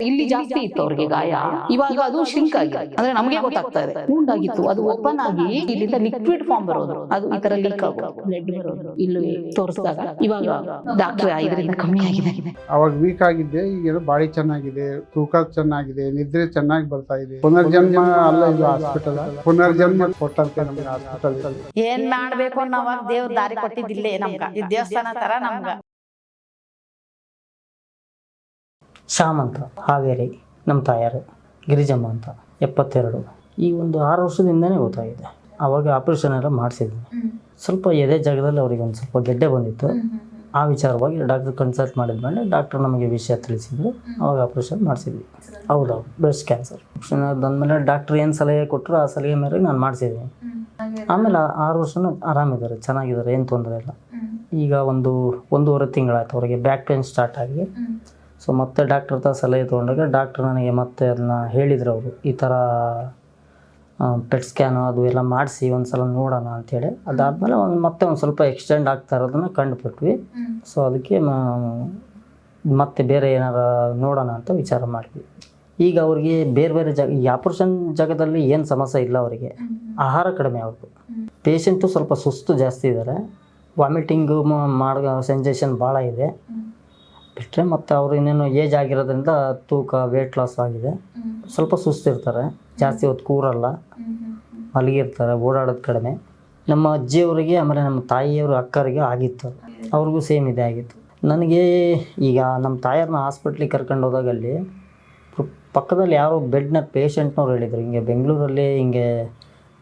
ಇಲ್ಲಿ ಜಾಸ್ತಿ ಇತ್ತು ಅವ್ರಿಗೆ ಗಾಯ. ಇವಾಗ ಅದು ಶಿಂಕ್ ಆಗಿದೆ. ಅಂದ್ರೆ ನಮಗೆ ಗೊತ್ತಾಗ್ತಾ ಇದೆ. ವೂಂಡ್ ಆಗಿತ್ತು ಅದು ಓಪನ್ ಆಗಿ ಇಲ್ಲಿಂದ ಲಿಕ್ವಿಡ್ ಫಾರ್ಮ್ ಬರೋದು. ಅದು ಈ ತರ ಲೀಕ್ ಆಗೋದು. ಬ್ಲಡ್ ಬರೋದು. ಇಲ್ಲಿ ತೋರಿಸಿದಾಗ ಇವಾಗ ಡಾಕ್ಟರ್ ಇದರಿಂದ ಕಮ್ಮಿ ಆಗಿದೆ. ಅವಾಗ ವೀಕ್ ಆಗಿದ್ದೆ. ಈಗ ಬಾಡಿ ಚೆನ್ನಾಗಿದೆ. ತೂಕ ಚೆನ್ನಾಗಿದೆ. ನಿದ್ರೆ ಚೆನ್ನಾಗಿ ಬರ್ತಾ ಇದೆ. ಪುನರ್ಜನ್ಮ ಅಲ್ಲ ಇದು ಹಾಸ್ಪಿಟಲ್ ಪುನರ್ಜನ್ಮ ಕೊಟ್ಟಂತೆ ನಮಗೆ ಹಾಸ್ಪಿಟಲ್ ಏನ್ ಮಾಡ್ಬೇಕು ಅನ್ನೋವಾಗ ದೇವ್ರ ದಾರಿ ಕೊಟ್ಟಿದ್ದಿಲ್ಲೇ ನಮ್ಗ. ಈ ದೇವಸ್ಥಾನ ತರ ನಮ್ಗ. ಶ್ಯಾಮ್ ಅಂತ ಹಾವೇರಿ ನಮ್ಮ ತಾಯಾರು ಗಿರಿಜಮ್ಮ ಅಂತ ಎಪ್ಪತ್ತೆರಡು. ಈ ಒಂದು ಆರು ವರ್ಷದಿಂದನೇ ಗೊತ್ತಾಗಿದೆ. ಆವಾಗ ಆಪ್ರೇಷನ್ ಎಲ್ಲ ಮಾಡಿಸಿದ್ವಿ ಸ್ವಲ್ಪ ಎದೆ ಜಾಗದಲ್ಲಿ ಅವ್ರಿಗೆ ಒಂದು ಸ್ವಲ್ಪ ಗೆಡ್ಡೆ ಬಂದಿತ್ತು. ಆ ವಿಚಾರವಾಗಿ ಡಾಕ್ಟರ್ ಕನ್ಸಲ್ಟ್ ಮಾಡಿದ್ಮೇಲೆ ಡಾಕ್ಟರ್ ನಮಗೆ ವಿಷಯ ತಿಳಿಸಿದ್ರು. ಅವಾಗ ಆಪ್ರೇಷನ್ ಮಾಡಿಸಿದ್ವಿ. ಹೌದು ಬ್ರೆಸ್ಟ್ ಕ್ಯಾನ್ಸರ್ ಆಪ್ರೇಷನ್ ಬಂದಮೇಲೆ ಡಾಕ್ಟರ್ ಏನು ಸಲಹೆ ಕೊಟ್ಟರು ಆ ಸಲಹೆ ಮೇರೆಗೆ ನಾನು ಮಾಡಿಸಿದ್ದೀನಿ. ಆಮೇಲೆ ಆ- ಆರು ವರ್ಷನೂ ಆರಾಮಿದ್ದಾರೆ ಚೆನ್ನಾಗಿದ್ದಾರೆ ಏನು ತೊಂದರೆ ಇಲ್ಲ. ಈಗ ಒಂದು ಒಂದೂವರೆ ತಿಂಗಳಾಯ್ತು ಅವರಿಗೆ ಬ್ಯಾಕ್ ಪೇನ್ ಸ್ಟಾರ್ಟ್ ಆಗಿ. ಸೊ ಮತ್ತೆ ಡಾಕ್ಟರ್ ಹತ್ರ ಸಲಹೆ ತೊಗೊಂಡಾಗ ಡಾಕ್ಟರ್ ನನಗೆ ಮತ್ತೆ ಅದನ್ನ ಹೇಳಿದರು ಅವರು. ಈ ಥರ ಪೆಟ್ ಸ್ಕ್ಯಾನು ಅದು ಎಲ್ಲ ಮಾಡಿಸಿ ಒಂದು ಸಲ ನೋಡೋಣ ಅಂಥೇಳಿ ಅದಾದಮೇಲೆ ಒಂದು ಮತ್ತೆ ಒಂದು ಸ್ವಲ್ಪ ಎಕ್ಸ್ಟೆಂಡ್ ಆಗ್ತಾ ಇರೋದನ್ನು ಕಂಡುಬಿಟ್ವಿ. ಸೊ ಅದಕ್ಕೆ ಮತ್ತೆ ಬೇರೆ ಏನಾರು ನೋಡೋಣ ಅಂತ ವಿಚಾರ ಮಾಡಿದ್ವಿ. ಈಗ ಅವ್ರಿಗೆ ಬೇರೆ ಬೇರೆ ಜಾಗ ಈ ಆಪರೇಷನ್ ಜಾಗದಲ್ಲಿ ಏನು ಸಮಸ್ಯೆ ಇಲ್ಲ ಅವರಿಗೆ. ಆಹಾರ ಕಡಿಮೆ ಅವ್ರದ್ದು ಪೇಷಂಟು ಸ್ವಲ್ಪ ಸುಸ್ತು ಜಾಸ್ತಿ ಇದ್ದಾರೆ ವಾಮಿಟಿಂಗು ಮಾಡೋ ಸೆನ್ಸೇಷನ್ ಭಾಳ ಇದೆ. ಬಿಟ್ಟರೆ ಮತ್ತು ಅವರು ಇನ್ನೇನು ಏಜ್ ಆಗಿರೋದ್ರಿಂದ ತೂಕ ವೇಟ್ ಲಾಸ್ ಆಗಿದೆ. ಸ್ವಲ್ಪ ಸುಸ್ತಿರ್ತಾರೆ ಜಾಸ್ತಿ ಹೊತ್ತು ಕೂರಲ್ಲ. ಮಲಗಿರ್ತಾರೆ ಓಡಾಡೋದು ಕಡಿಮೆ. ನಮ್ಮ ಅಜ್ಜಿಯವರಿಗೆ ಆಮೇಲೆ ನಮ್ಮ ತಾಯಿಯವರು ಅಕ್ಕರಿಗೆ ಆಗಿತ್ತು. ಅವ್ರಿಗೂ ಸೇಮ್ ಇದೆ ಆಗಿತ್ತು. ನನಗೆ ಈಗ ನಮ್ಮ ತಾಯಿಯವ್ರನ್ನ ಹಾಸ್ಪಿಟ್ಲಿಗೆ ಕರ್ಕೊಂಡು ಹೋದಾಗ ಅಲ್ಲಿ ಪ- ಪಕ್ಕದಲ್ಲಿ ಯಾರೋ ಬೆಡ್ನ ಪೇಷಂಟ್ನವ್ರು ಹೇಳಿದರು. ಹಿಂಗೆ ಬೆಂಗಳೂರಲ್ಲಿ ಹಿಂಗೆ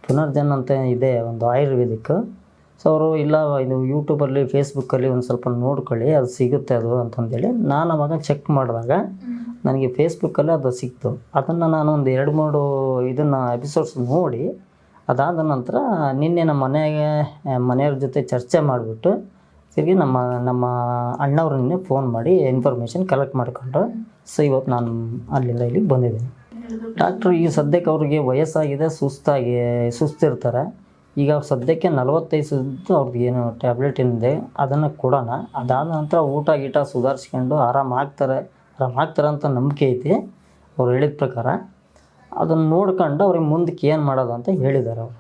ಪುನರ್ಜನ್ ಅಂತ ಇದೆ ಒಂದು ಆಯುರ್ವೇದಿಕ್. ಸೊ ಅವರು ಇಲ್ಲ ಇದು ಯೂಟ್ಯೂಬಲ್ಲಿ ಫೇಸ್ಬುಕ್ಕಲ್ಲಿ ಒಂದು ಸ್ವಲ್ಪ ನೋಡ್ಕೊಳ್ಳಿ ಅದು ಸಿಗುತ್ತೆ ಅದು ಅಂತಂದೇಳಿ ನಾನು ಅವಾಗ ಚೆಕ್ ಮಾಡಿದಾಗ ನನಗೆ ಫೇಸ್ಬುಕ್ಕಲ್ಲಿ ಅದು ಸಿಕ್ತು. ಅದನ್ನು ನಾನು ಒಂದು ಎರಡು ಮೂರು ಇದನ್ನು ಎಪಿಸೋಡ್ಸ್ ನೋಡಿ ಅದಾದ ನಂತರ ನಿನ್ನೆ ನಮ್ಮ ಮನೆಗೆ ಮನೆಯವ್ರ ಜೊತೆ ಚರ್ಚೆ ಮಾಡಿಬಿಟ್ಟು ತಿರುಗಿ ನಮ್ಮ ನಮ್ಮ ಅಣ್ಣವ್ರು ನಿನ್ನೆ ಫೋನ್ ಮಾಡಿ ಇನ್ಫಾರ್ಮೇಷನ್ ಕಲೆಕ್ಟ್ ಮಾಡಿಕೊಂಡು ಸೊ ಇವತ್ತು ನಾನು ಅಲ್ಲಿಂದ ಇಲ್ಲಿಗೆ ಬಂದಿದ್ದೀನಿ. ಡಾಕ್ಟ್ರು ಈ ಸದ್ಯಕ್ಕೆ ಅವ್ರಿಗೆ ವಯಸ್ಸಾಗಿದೆ ಸುಸ್ತಾಗಿ ಸುಸ್ತಿರ್ತಾರೆ. ಈಗ ಸದ್ಯಕ್ಕೆ ನಲವತ್ತೈದು ಸುದ್ದು ಅವ್ರಿಗೆ ಏನು ಟ್ಯಾಬ್ಲೆಟ್ ಏನಿದೆ, ಅದನ್ನು ಕೊಡೋಣ. ಅದಾದ ನಂತರ ಊಟ ಗೀಟ ಸುಧಾರಿಸ್ಕೊಂಡು ಆರಾಮಾಗ್ತಾರೆ ಆರಾಮಾಗ್ತಾರೆ ಅಂತ ನಂಬಿಕೆ ಐತಿ ಅವ್ರು ಹೇಳಿದ ಪ್ರಕಾರ. ಅದನ್ನು ನೋಡ್ಕೊಂಡು ಅವ್ರಿಗೆ ಮುಂದಕ್ಕೆ ಏನು ಮಾಡೋದು ಅಂತ ಹೇಳಿದ್ದಾರೆ ಅವರು.